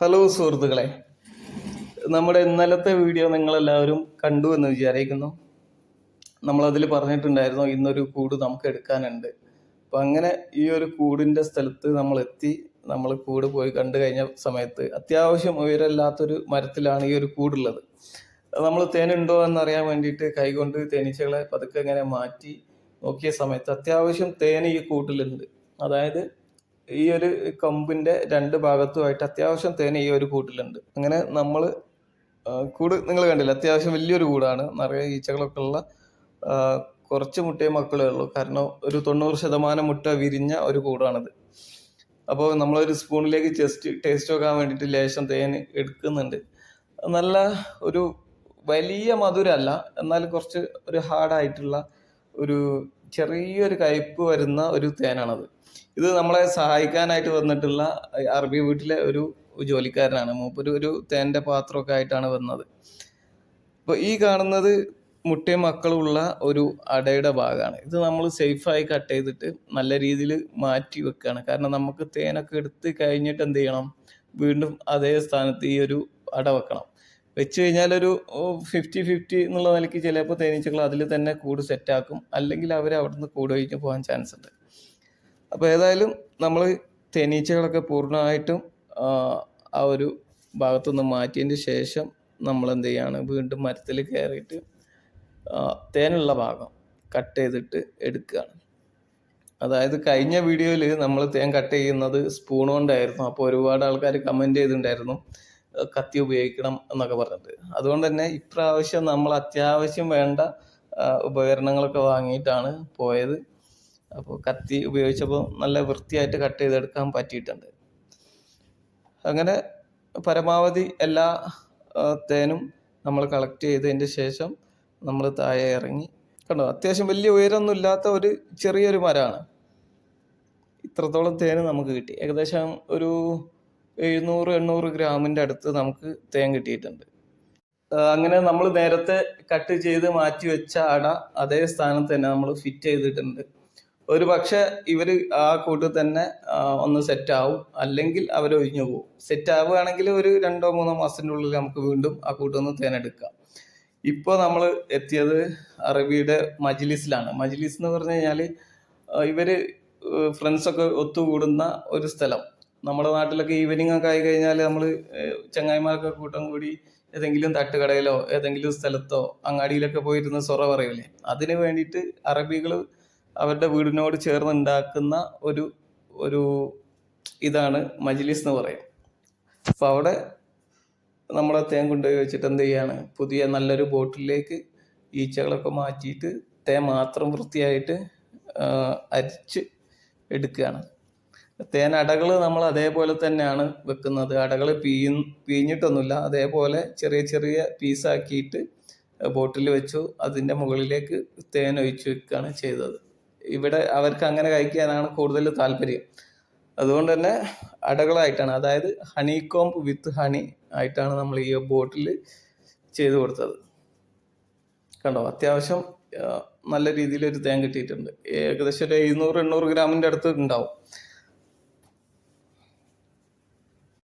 Hello സുഹൃത്തുക്കളെ. നമ്മുടെ ഇന്നലത്തെ വീഡിയോ നിങ്ങളെല്ലാവരും കണ്ടു എന്ന് വിചാരിക്കുന്നു. നമ്മളതിൽ പറഞ്ഞിട്ടുണ്ടായിരുന്നു ഇന്നൊരു കൂട് നമുക്ക് എടുക്കാനുണ്ട്. അപ്പം അങ്ങനെ ഈ ഒരു കൂടിന്റെ സ്ഥലത്ത് നമ്മൾ എത്തി നമ്മൾ കൂട് പോയി കണ്ടു കഴിഞ്ഞ സമയത്ത് അത്യാവശ്യം ഉയരമില്ലാത്തൊരു മരത്തിലാണ് ഈ ഒരു കൂടുള്ളത്. നമ്മൾ തേനുണ്ടോ എന്നറിയാൻ വേണ്ടിയിട്ട് കൈകൊണ്ട് തേനീച്ചകളെ പതുക്കെ ഇങ്ങനെ മാറ്റി നോക്കിയ സമയത്ത് അത്യാവശ്യം തേൻ ഈ കൂട്ടിലുണ്ട്. അതായത് ഈ ഒരു കമ്പിന്റെ രണ്ട് ഭാഗത്തുമായിട്ട് അത്യാവശ്യം തേൻ ഈ ഒരു കൂട്ടിലുണ്ട്. അങ്ങനെ നമ്മൾ കൂട് നിങ്ങൾ കണ്ടില്ല? അത്യാവശ്യം വലിയൊരു കൂടാണ്. നിറയെ ഈച്ചകളൊക്കെ ഉള്ള കുറച്ച് മുട്ടയെ മക്കളേ ഉള്ളൂ. കാരണം ഒരു തൊണ്ണൂറ് ശതമാനം മുട്ട വിരിഞ്ഞ ഒരു കൂടാണിത്. അപ്പോൾ നമ്മളൊരു സ്പൂണിലേക്ക് ജസ്റ്റ് ടേസ്റ്റ് നോക്കാൻ വേണ്ടിയിട്ട് ലേശം തേൻ എടുക്കുന്നുണ്ട്. നല്ല ഒരു വലിയ മധുരമല്ല. എന്നാൽ കുറച്ച് ഒരു ഹാർഡായിട്ടുള്ള ഒരു ചെറിയൊരു കയ്പ്പ് വരുന്ന ഒരു തേനാണത് ഇത് നമ്മളെ സഹായിക്കാനായിട്ട് വന്നിട്ടുള്ള അറബി വീട്ടിലെ ഒരു ജോലിക്കാരനാണ്. മൂപ്പര് ഒരു തേന്റെ പാത്രമൊക്കെ ആയിട്ടാണ് വന്നത്. അപ്പോൾ ഈ കാണുന്നത് മുട്ടയും മക്കളുള്ള ഒരു അടയുടെ ഭാഗമാണ്. ഇത് നമ്മൾ സേഫായി കട്ട് ചെയ്തിട്ട് നല്ല രീതിയിൽ മാറ്റി വെക്കുകയാണ് കാരണം നമുക്ക് തേനൊക്കെ എടുത്ത് കഴിഞ്ഞിട്ട് എന്ത് ചെയ്യണം? വീണ്ടും അതേ സ്ഥാനത്ത് ഈ ഒരു അട വെക്കണം. വെച്ച് കഴിഞ്ഞാൽ ഒരു ഫിഫ്റ്റി ഫിഫ്റ്റി എന്നുള്ള നിലയ്ക്ക് ചിലപ്പോൾ തേനീച്ചകൾ അതിൽ തന്നെ കൂട് സെറ്റാക്കും അല്ലെങ്കിൽ അവർ അവിടെ നിന്ന് കൂട് കഴിഞ്ഞ് പോകാൻ ചാൻസ് ഉണ്ട്. അപ്പോൾ ഏതായാലും നമ്മൾ തേനീച്ചകളൊക്കെ പൂർണമായിട്ടും ആ, ഒരു ഭാഗത്തുനിന്ന് മാറ്റിയതിന് ശേഷം നമ്മൾ എന്ത് ചെയ്യാണ്? വീണ്ടും മരത്തിൽ കയറിയിട്ട് തേനുള്ള ഭാഗം കട്ട് ചെയ്തിട്ട് എടുക്കുകയാണ്. അതായത് കഴിഞ്ഞ വീഡിയോയിൽ നമ്മൾ തേൻ കട്ട് ചെയ്യുന്നത് സ്പൂൺ കൊണ്ടായിരുന്നു. അപ്പോൾ ഒരുപാട് ആൾക്കാർ കമന്റ് ചെയ്തിട്ടുണ്ടായിരുന്നു. "ഏഹ് കത്തി ഉപയോഗിക്കണം എന്നൊക്കെ പറഞ്ഞിട്ട്. അതുകൊണ്ട് തന്നെ ഇപ്രാവശ്യം നമ്മൾ അത്യാവശ്യം വേണ്ട ഉപകരണങ്ങളൊക്കെ വാങ്ങിയിട്ടാണ് പോയത്. അപ്പോൾ കത്തി ഉപയോഗിച്ചപ്പോൾ നല്ല വൃത്തിയായിട്ട് കട്ട് ചെയ്തെടുക്കാൻ പറ്റിയിട്ടുണ്ട്. അങ്ങനെ പരമാവധി എല്ലാ തേനും നമ്മൾ കളക്ട് ചെയ്തതിന്റെ ശേഷം നമ്മൾ താഴെ ഇറങ്ങി. കണ്ടോ? അത്യാവശ്യം വലിയ ഉയരമൊന്നും ഇല്ലാത്ത ഒരു ചെറിയൊരു മരമാണ്. ഇത്രത്തോളം തേന് നമുക്ക് കിട്ടി. ഏകദേശം ഒരു എഴുന്നൂറ് എണ്ണൂറ് ഗ്രാമിന്റെ അടുത്ത് നമുക്ക് തേൻ കിട്ടിയിട്ടുണ്ട്. അങ്ങനെ നമ്മൾ നേരത്തെ കട്ട് ചെയ്ത് മാറ്റി വെച്ച അട അതേ സ്ഥാനത്ത് തന്നെ നമ്മൾ ഫിറ്റ് ചെയ്തിട്ടുണ്ട്. ഒരു പക്ഷെ ഇവർ ആ കൂട്ടിൽ തന്നെ ഒന്ന് സെറ്റ് ആവും. അല്ലെങ്കിൽ അവർ ഒഴിഞ്ഞു പോകും. സെറ്റ് ആവുകയാണെങ്കിൽ ഒരു രണ്ടോ മൂന്നോ മാസത്തിന്റെ ഉള്ളിൽ നമുക്ക് വീണ്ടും ആ കൂട്ടൊന്ന് തേനെടുക്കാം ഇപ്പോൾ നമ്മൾ എത്തിയത് അറബിയുടെ മജ്ലിസിലാണ്. മജ്ലിസ് എന്ന് പറഞ്ഞു കഴിഞ്ഞാൽ ഇവർ ഫ്രണ്ട്സൊക്കെ ഒത്തുകൂടുന്ന ഒരു സ്ഥലം. നമ്മുടെ നാട്ടിലൊക്കെ ഈവനിങ് ഒക്കെ ആയി കഴിഞ്ഞാൽ നമ്മൾ ചങ്ങായിമാരൊക്കെ കൂട്ടം കൂടി ഏതെങ്കിലും തട്ടുകടയിലോ ഏതെങ്കിലും സ്ഥലത്തോ അങ്ങാടിയിലൊക്കെ പോയിരുന്ന് സൊറ പറയൂലേ? അതിന് വേണ്ടിയിട്ട് അറബികൾ അവരുടെ വീടിനോട് ചേർന്ന് ഉണ്ടാക്കുന്ന ഒരു ഒരു ഇതാണ് മജ്ലിസ് എന്ന് പറയും. അപ്പോൾ അവിടെ നമ്മളെ തേൻ കൊണ്ടുപോയി വെച്ചിട്ട് എന്ത് ചെയ്യാണ്? പുതിയ നല്ലൊരു ബോട്ടിലേക്ക് ഈച്ചകളൊക്കെ മാറ്റിയിട്ട് തേൻ മാത്രം വൃത്തിയായിട്ട് അരിച്ച് എടുക്കുകയാണ്. തേൻ അടകൾ നമ്മൾ അതേപോലെ തന്നെയാണ് വെക്കുന്നത്. അടകൾ പീ പീഞ്ഞിട്ടൊന്നുമില്ല. അതേപോലെ ചെറിയ ചെറിയ പീസാക്കിയിട്ട് ബോട്ടിൽ വെച്ചു. അതിന്റെ മുകളിലേക്ക് തേൻ ഒഴിച്ചു വെക്കുകയാണ് ചെയ്തത്. ഇവിടെ അവർക്ക് അങ്ങനെ കഴിക്കാനാണ് കൂടുതൽ താല്പര്യം. അതുകൊണ്ട് തന്നെ അടകളായിട്ടാണ് അതായത് ഹണി കോംബ് വിത്ത് ഹണി ആയിട്ടാണ് നമ്മൾ ഈ ബോട്ടിൽ ചെയ്തു കൊടുത്തത്. കണ്ടോ? അത്യാവശ്യം നല്ല രീതിയിൽ ഒരു തേൻ കിട്ടിയിട്ടുണ്ട്. ഏകദേശം ഒരു എഴുന്നൂറ് എണ്ണൂറ് ഗ്രാമിന്റെ അടുത്ത് ഉണ്ടാവും.